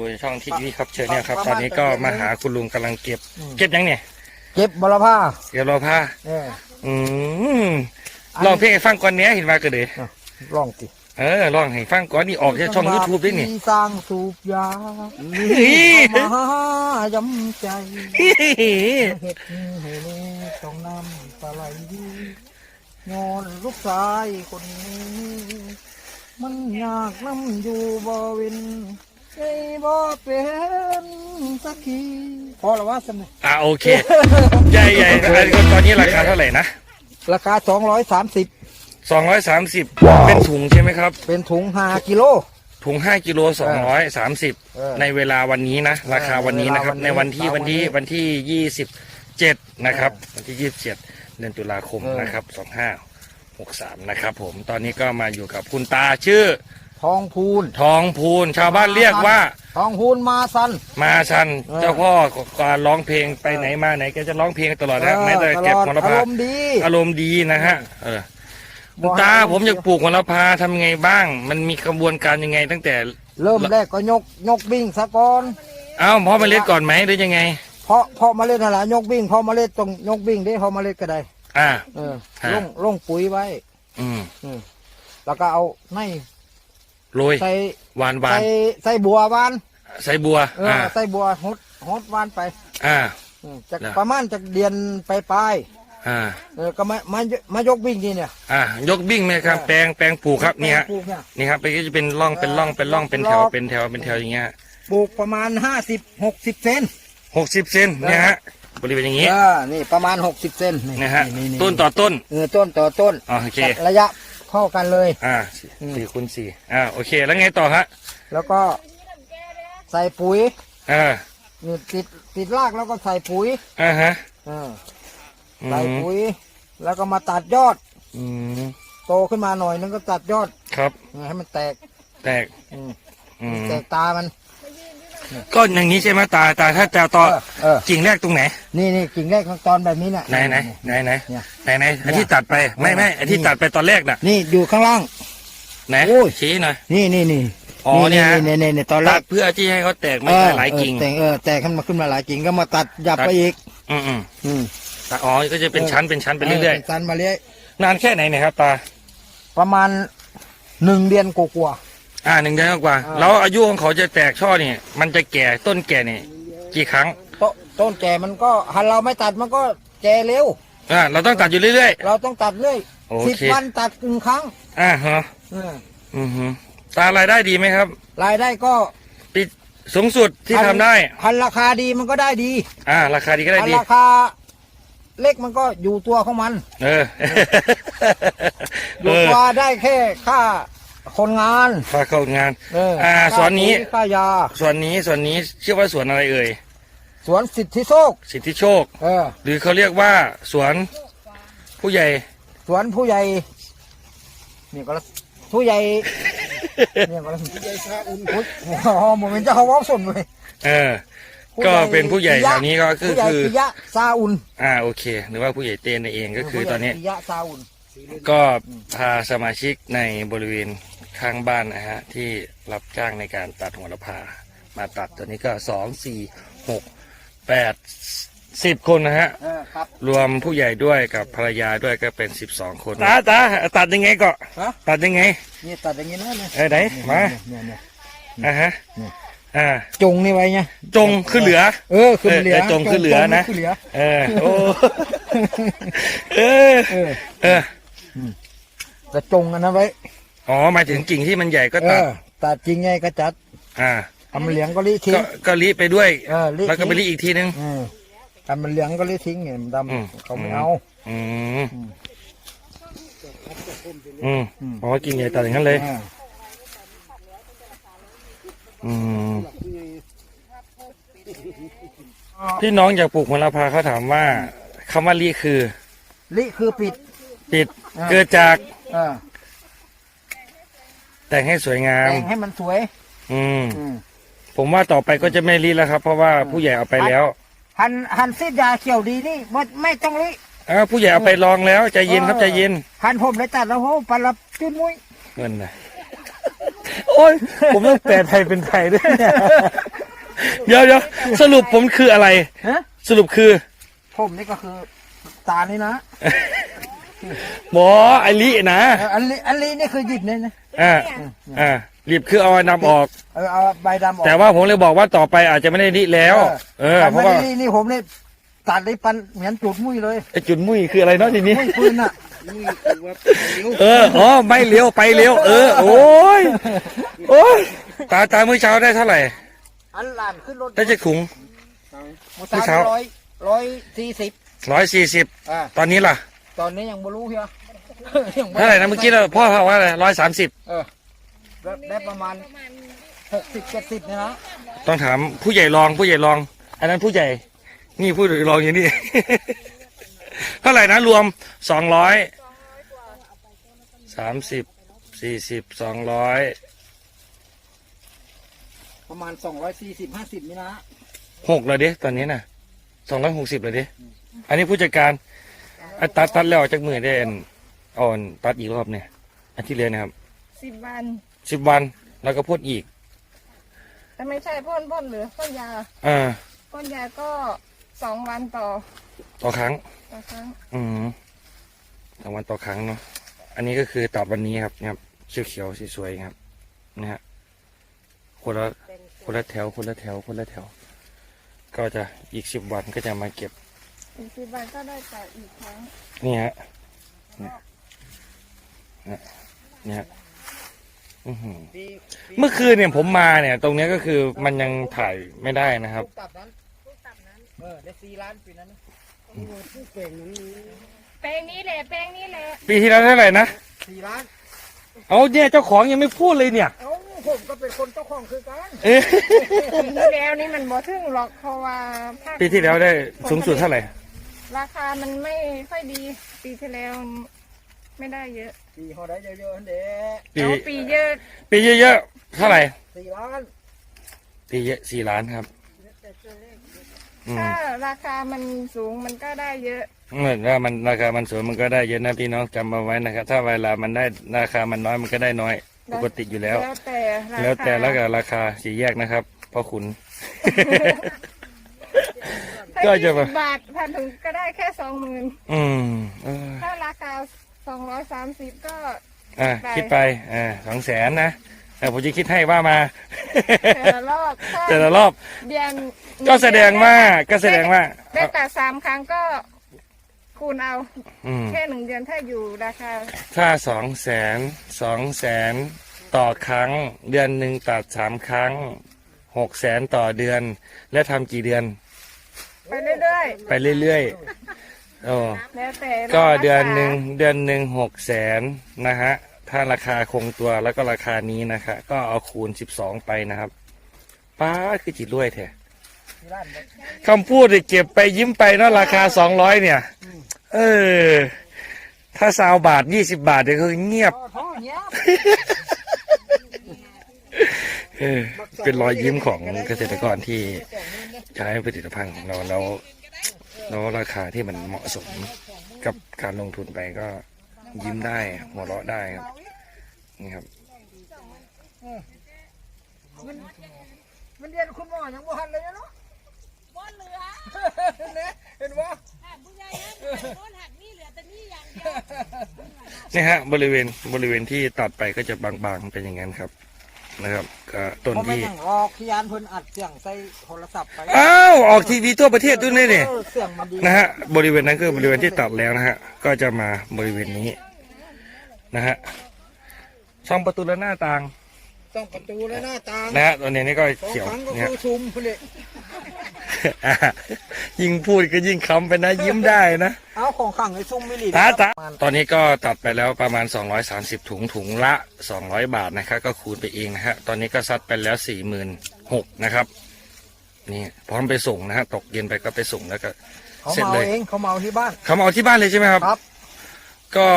วัสดีครับอยู่ช่องที่นี่ครับเชิญเนี่ยครับ ตอนนี้ก็มาหาคุณลุงกำลังเก็บ เก็บยังเนี่ยเก็บบลผ้าเก็บรอผ้าเอออืมลองเพลงให้ฟังก่อนเนี้ยเห็นมาก็เลยลองสิเออลองให้ฟังก่อนนี่ออกจากช่องยูทูบด้วยนี่ที่สร้างสูบยาเฮ้ยมายำใจเห็ดให้แม่ต้องน้ำตาไหลงอนลูกชายคนนี้ มันอยากน้ำอยู่บ่เวิน ใจบ่เป็นสักทีพอแล้ววะสมอ่าโอเค ใหญ่ใหญ่อันนี้ตอนนี้ราคาเท่าไหร่นะ ราคาสองร้อยสามสิบสองร้อยสามสิบเป็นถุงใช่ไหมครับ เป็นถุงห้ากิโล ถุงห้ากิโลสองร้อยสามสิบเออในเวลาวันนี้นะ ราคาวันนี้นะครับ เวลาวันนี้ในวันที่เวลาวัวันนนี้ที่วันที่ยี่สิบเจ็ดนะครับ วันที่ยี่สิบเจ็ดเดือนตุลาคมเออ นะครับสองห้าหกสามนะครับผม ตอนนี้ก็มาอยู่กับคุณตาชื่อ ทองพูน ทองพูนชาวบ้านเรียกว่า ทองพูนมาสัน มาชันเออเจ้าพ่อการร้องเพลงไปไหนมาไหนแกจะร้องเพลงตลอดนะแม้แต่เก็บตมลลอดอาภารมณ์ดีอารมณ์ดีนะฮะเออบอกตาผมอยากปลูกมะละพาทำยังไงบ้าง มันมีกระบวนการยังไงตั้งแต่ เริ่มแรกก็ยกยกบิ้งสะก่อนเอ้าเพาะเมล็ดก่อนไหมหรือยังไง เพราะเพราะเมล็ดนั่นแหละยกบิ้งเพราะเมล็ดต้องยกบิ้งได้เพราะเมล็ดก็ได้ อ่า เออฮะลงลงปุ๋ยไว้ อืมอืมแล้วก็เอาใน โรยใส่หวานหวาใส่นใส่บัวหวานใส่บัวเอออ่าใส่บัวหดหดหวานไปอ่า อืมจากนะประมาณจากเดือนไปปลายอ่าๆเออก็มามามายกบิ้งนี่เนี่ยอ่ายกบิ้งไหมครับเออแปลงแปลงปลูกครับนี่ฮะปลูกเนี่ย นี่ครับไปก็จะเป็นร่องเป็นร่องเป็นร่องเป็นแถวรอบเป็นแถวเป็นแถวอย่างเงี้ยปลูกประมาณห้าสิบหกสิบเซนหกสิบเซนเนี่ยฮะบริเวณอย่างงี้เออนี่ประมาณหกสิบเซนนะฮะนี่ต้นต่อต้น เออต้นต่อต้นอ๋อโอเคระยะ เท่ากันเลย อ่าอืมสี่คูณสี่อ่าโอเค แล้วไงต่อฮะแล้วก็ใส่ปุ๋ยอ่านี่ติดติดรากแล้วก็ใส่ปุ๋ยอ่าฮะเอออืใส่มปุ๋ย แล้วก็มาตัดยอด อืมโตขึ้นมาหน่อยนึงก็ตัดยอดครับให้มันแตก แตกอืมอืมแตกตามัน ก็อย่างนี้ใช่ไหมตาตาถ้าจะต่อเออเออ กิ่งแรกตรงไหนนี่นี่กิ่งแรกของตอนแบบนี้น่ะ ไหนไหนไหนไหนเนี่ยไหนไหนไอ้ที่ตัดไปไม่ไม่ไอ้ที่ ตัดไปตอนแรกน่ะนี่อยู่ข้างล่าง ไหนโอ้ย ชี้หน่อย นี่นี่นี่อ๋อเนี่ยฮะ นี่นี่นี่ตอนแรตักดเพื่อที่ให้เขาแตกไม่ได้หลายกิ่ง เออแตกเออแตกขึ้นมาขึ้นมาหลายกิ่งก็มาตัดยับตัด ไปอีก อืมอืมอืมตัดอ๋อก็จะเป็นชั้นเป็นชั้นไปเรื่อยป็นตันมาเรื่อยๆนานแค่ไหนเนี่ยครับตาประมาณหนึ่งเดือนกว่า อ่าหนึ่งเดือนกว่า อ่า แล้วอายุของเขาจะแตกช่อนี่มันจะแก่ต้นแก่นี่กี่ครั้งๆต้นต้นแก่มันก็หันเราไม่ตัดมันก็แก่เร็ว อ่าเราต้องตัดอยู่เรื่อย เราต้องตัดเรื่อยโอสิบเควันตัดหนึ่งครั้งๆอ่าฮะเอออือฮึตารายได้ดีไหมครับ รายได้ก็ปีสูงสุดที่ทำได้ พันราคาดีมันก็ได้ดีอ่า ราคาดีก็ได้พันดี ราคา เล็กมันก็อยู่ตัวของมัน เอออเอยู่อตัวได้แค่ค่า คนงานค่าเข้างาน เอออ่าค่าสวนนี้ ปุ๋ยค่ายา ส่วนนี้ส่วนนี้ชื่อว่าสวนอะไรเอ่ย สวนสิทธิโชคสิทธิโชค เออหรือเขาเรียกว่าสวนผู้ใหญ่ สวนผู้ใหญ่นี่ก็ละผู้ใหญ่เนี่ยก็ละผู้ใหญ่ชาอุ่นอ๋อโมเมนต์เจ้าเขาเว่าสนเลยเออ ก็เป็นผู้ใหญ่แถวนี้ก็คือผู้ใหญ่คือปิยะซาอุ่นอ่าโอเค หรือว่าผู้ใหญ่เต้นนเองก็คือตอนนี้ ปิยะซาอุ่นก็พาสมาชิกในบริเวณ ข้างบ้านนะฮะที่รับจ้างในการตัดหัวละพา มาตัดตัวนี้ก็สองสี่หกแปดสิบคนนะฮะเออครับ รวมผู้ใหญ่ด้วยกับภรรยาด้วยก็เป็นสิบสองคนตาตาตัดยังไงก็ฮะ ตัดยังไง นี่ตัดอย่างนี้นะเนี่ยเออไหนมา เนี่ยเนี่ย อ่าฮะเนี่ยอ่า จงนี่ไว้เนี่ยจงขึ้นเหลือ เออขึ้นเหลือเออจงขึ้นเหลือนะขึ้นเหลือ เออโอ้เออเออเออกระจงอันนั้นไว้ อ๋อหมายถึงกิ่งที่มันใหญ่ก็เอตัดอตัดจริงไงก็จัดอ่าทำมันเหลืองก็รีทิ้ง ก็ก็รีไปด้วยเออรีแล้วก็ไปทิ้งรีอีกทีนึงเออทำมันเหลืองก็รีทิ้งเนี่ยมันดอืมำเขาไม่เอาอืมอืมอืมอืม อ๋อกิ่งใหญ่ตัดอย่างนั้นเลยอออืมพี่น้องอยากปลูกมะละพาเขาถามว่าคำว่ารีคือ ลิคือปิดปิดอ่าเกิดจากเออ แต่งให้สวยงาม แต่งให้มันสวย อืม อืม ผมว่าต่อไปก็จะไม่รีแล้วครับ เพราะว่าผู้ใหญ่เอาไปแล้วหันหันซีดยาเขียวดีนี่ไม่ไม่ต้องลิอ้าวผู้ใหญ่เอาไปลองแล้วใจเย็นครับใจเย็นหันผมเลยตัดแล้วโหปลาจุนมุ้ยเงินนะโอ้โอ้ยผมต้องแปลไทยเป็นไทยด้วยเนี่ยเดี๋ยวเดี๋ยวสรุปผมคืออะไร ฮะสรุปคือ ผมนี่ก็คือตานี่นะหมอไอลินะเอออันนี้อันนี้นี่คือหยิบเนี่ยนะ อ่าอ่ารีบคือเอานำออก เออเอาใบดำออกแต่ว่าผมเลยบอกว่าต่อไปอาจจะไม่ได้ลิแล้ว เออแต่เพไม่ราะว่าได้นี่นี่ผมนี่ตัดได้ปันเหมือนจุดมุ้ยเลยไอจุดมุ้ยคืออะไรเนาะทีนี้ มุ้ยปืนอะเอออ๋อไม่เลี้ยวไปเลี้ยวเออ โอ้ยโอ้ยตาตามื้อเช้าได้เท่าไหร่ อันหลานขึ้นรถได้จะขุง มื้อมื้อเช้าเช้า ร้อยร้อยสี่สิบร้อยสี่สิบอ่าตอนนี้ล่ะ ตอนนี้ยังไม่รู้เฮียยัง เท่าไหร่นะเมื่อกี้เราพ่อเขาว่าอะไรร้อยสามสิบเออได้ได้ประมาณหกสิบเจ็ดสิบเนี่ยนะต้องถามผู้ใหญ่รองผู้ใหญ่รอง อันนั้นผู้ใหญ่ นี่ผู้ใหญ่รองอยู่นี่ เท่าไหร่นะรวมสองร้อยสามสิบสี่สิบสองร้อยประมาณสองร้อยสี่สิบห้าสิบนี่นะหกเลยดิตอนนี้น่ะสองร้อยหกสิบเลยดิอันนี้ผู้จัดการอะตัดตัดแล้วจากมือได้ อันอ่อนตัดอีกรอบเนี่ยอันที่เรียนนะครับสิบวันสิบวันแล้วก็พ่นอีก แต่ไม่ใช่พ่นพ่นหรือพ่นยาอ่าพ่นยาก็สองวันต่อต่อครั้ง ต่อครั้ง อืมสองวันต่อครั้งเนาะอันนี้ก็คือตัดวันนี้ครับเนี่ยครับเขียวๆสวยๆครับนะฮะคนละคนละแถวคนละแถวคนละแถว ก็จะอีกสิบวันก็จะมาเก็บอีกสิบวันก็ได้ตัดอีกครั้งนี่ฮะ เนี่ยเนี่ยเนี่ยฮะอื้อหือปีเมื่อคืนเนี่ยผมมาเนี่ย ตรงเนี้ยก็คือมันยังถ่ายไม่ได้นะครับ ตัดนั้นเออได้สี่ล้านปีนั้นนะแปลงนี้แหละแปลงนี้แหละปีที่แล้วเท่าไหร่นะสี่ล้านเอาเนี่ยเจ้าของยังไม่พูดเลยเนี่ย เอ้าผมก็เป็นคนเจ้าของคือกันเอ๊ะปีที่แล้วนี่มันบ่ถึงหรอกเพราะว่าภาคปีที่แล้วได้สูงสุดเท่าไหร่ราคามันไม่ค่อยดีปีที่แล้ว ไม่ได้เยอะปีเขาได้เยอะๆนั่นเด้ปีเอาปีเยอะปีเยอะๆเท่าไหร่สี่ล้านปีเยอะสี่ล้านครับอืมถ้าราคามันสูงมันก็ได้เยอะ เหมือนว่ามันราคามันสูงมันก็ได้เยอะนะพี่น้องจำเอาไว้นะครับ ถ้าเวลามันได้ราคามันน้อยมันก็ได้น้อย ปกติอยู่แล้ว แล้วแต่ราคาแล้วแต่แล้วก็ราคาสีแยกนะครับพ่อคุณถ้าก็จะยี่มาสิบบาทพันถึงก็ได้แค่สองหมื่นอืมเออถ้าราคา สองร้อยสามสิบก็ อะไป คิดไปอ่าสองแสนนะเออผมจะคิดให้ว่ามา แต่ละรอบถ้าแต่ละรอบเดือนก็แสดงว่าก็แสดงว่าได้ตัดสามครั้งก็คูณเอาอืมแค่หนึ่งเดือนถ้าอยู่ราคาถ้าสองแสนสองแสนต่อครั้ง เดือนหนึ่งตัดสามครั้งหกแสนต่อเดือน และทำกี่เดือน ไปเรื่อยไปเรื่อยๆ โอ้ๆแล้วแต่ก็ราคาเดือนหนึ่งเดือนหนึ่งหกแสนนะฮะ ถ้าราคาคงตัวแล้วก็ราคานี้นะคะก็เอาคูณสิบสองไปนะครับป้าดคือจิตรวยแท้สี่ล้านคำพูดเนี่ยเก็บไปยิ้มไปเนาะราคาสองร้อยเนี่ย เออ ถ้าซาวบาทยี่สิบาทเดี๋ยวคือเงียบท่อท่อเนี้ยเออเป็นรอยยิ้มของเกษตรกรที่ใช้ผลิตภัณฑ์ของเราแล้ว แล้วราคาที่มันเหมาะสมกับการลงทุนไปก็ยิ้มได้หัวเราะได้ครับนี่ครับมันเรียนคุณหมอยังบ่ทันเลยเนาะบ่เหลือเนี่ยเห็นว่าหักผู้ใหญ่นะโดนหักนี่เหลือแต่นี่อย่างเดียวนี่ฮะบริเวณบริเวณที่ตัดไปก็จะบางๆเป็นอย่างนั้นครับ นะครับก็ต้นเพราะไม่ที่ยังรอขยานเพิ่นอัดเสียงใส่โทรศัพท์ไปอ้าวออกทีวีทั่วประเทศด้วยนี่นี่ เออเสียงมันดีนะฮะบริเวณนั้นคือบริเวณที่ตัดแล้วนะฮะก็จะมาบริเวณนี้นะฮะช่องประตูและหน้าต่างต้องประตูและหน้าต่างนะฮะตอนนี้นี่ก็สองเขียวครั้งก็เนี่ยคือชุมพุ่นเลยอะ ยิ่งพูดก็ยิ่งคำไปนะ ยิ้มได้นะเอาของขังในซุ่มมิลลิตาตาประมณตอนนี้ก็ตัดไปแล้วประมาณ 230 ถุงถุงละ 200 บาทนะครับ ก็คูณไปเองนะฮะตอนนี้ก็ซัดไปแล้ว 46,000นะครับ นี่พร้อมไปส่งนะฮะตกเย็นไปก็ไปส่งแล้วก็เขาเสร็จเมาเลยเองเขาเมาที่บ้านเขามาเอาที่บ้านเลยใช่ไหมครับ ครับ ก็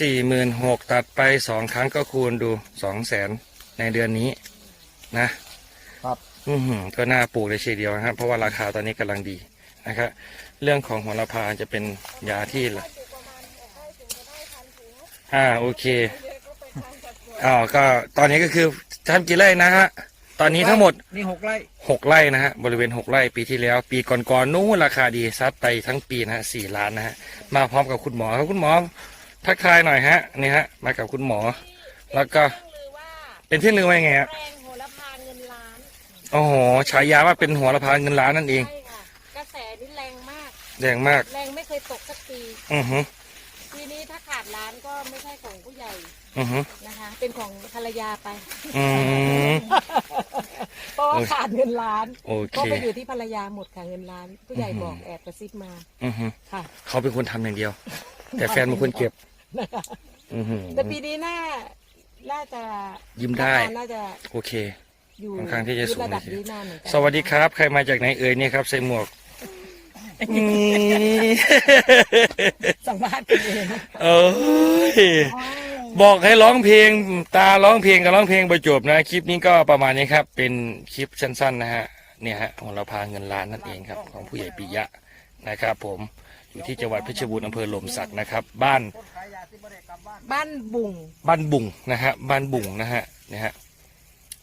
สี่หมื่นหกตัดไปสองครั้งก็คูณดูสองแสนในเดือนนี้นะ ครับ อือหือก็น่าปลูกเลยเชียวเดียวนะครับเพราะว่าราคาตอนนี้กำลังดีนะครับเรื่องของหัวละพาจะเป็นยาที่ละอ่าโอเคอ๋อก็ตอนนี้ก็คือทำกี่ไร่นะฮะตอนนี้ทั้งหมดนี่หกไร่หกไร่นะฮะบริเวณหกไร่ปีที่แล้ว ปีก่อนๆนู้นราคาดีซัดไปทั้งปีนะฮะสี่ล้านนะฮะมาพร้อมกับคุณหมอครับคุณหมอทักทายหน่อยฮะนี่ฮะมากับคุณหมอ แล้วก็เรื่องลือว่าเป็นที่ลือไว้ไงฮะ โอ้โหฉายาว่าเป็นหัวละพาเงินล้านนั่นเอง ใช่ค่ะ กระแสนี่แรงมาก แรงมาก แรงไม่เคยตกสักปี อือฮึปีนี้ถ้าขาดล้านก็ไม่ใช่ของผู้ใหญ่อือฮึนะคะ เป็นของภรรยาไปอืม เพราะว่าขาดเงินล้านโอเค ก็ไปอยู่ที่ภรรยาหมดค่ะเงินล้าน ผู้ใหญ่บอกแอบกระซิบมาอือฮึค่ะ เขาเป็นคนทำอย่างเดียว แต่แฟนเป็นคนเก็บ นะคะอือฮึแต่ปีนี้น่าน่าจะยิ้มได้ ราคาน่าจะโอเค อยู่ค่อนข้างที่จะสูงระดับเลยทีเดียวนี้นานเหมือนกันสวัสดีครับ ใครมาจากไหนเอ่ยเนี่ยครับใส่หมวกสัมภาษณ์กันเองเอ้ยบอกให้ร้องเพลงตาร้องเพลงกับร้องเพลงประจบนะ คลิปนี้ก็ประมาณนี้ครับ เป็นคลิปสั้นๆนะฮะเนี่ยฮะของเราพาเงินล้านนั่นเองครับ ของผู้ใหญ่ปิยะนะครับ ผมอยู่ที่จังหวัดเพชรบูรณ์อำเภอหล่มสักนะครับ บ้านบ้านบุ่งบ้านบุ่งนะฮะบ้านบุ่งนะฮะนะฮะ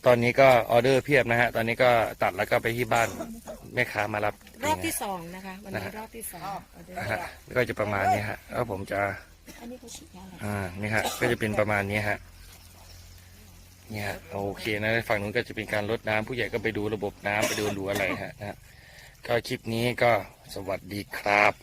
ตอนนี้ก็ออเดอร์เพียบนะฮะ ตอนนี้ก็ตัดแล้วก็ไปที่บ้านแม่ค้ามารับรอบที่สองนะคะ วันนี้นะฮะรอบที่สองออเดอร์นะฮะก็จะประมาณนี้ฮะแล้วผมจะอันนี้เขาฉีดยาอะไรอ่านี่ฮะก็จะเป็นประมาณนี้ฮะเนี่ยฮะโอเคนะฝั่งนู้นก็จะเป็นการลดน้ำผู้ใหญ่ก็ไปดูระบบน้ำไปดูดูอะไรฮะนะฮะก็คลิปนี้ก็สวัสดีครับ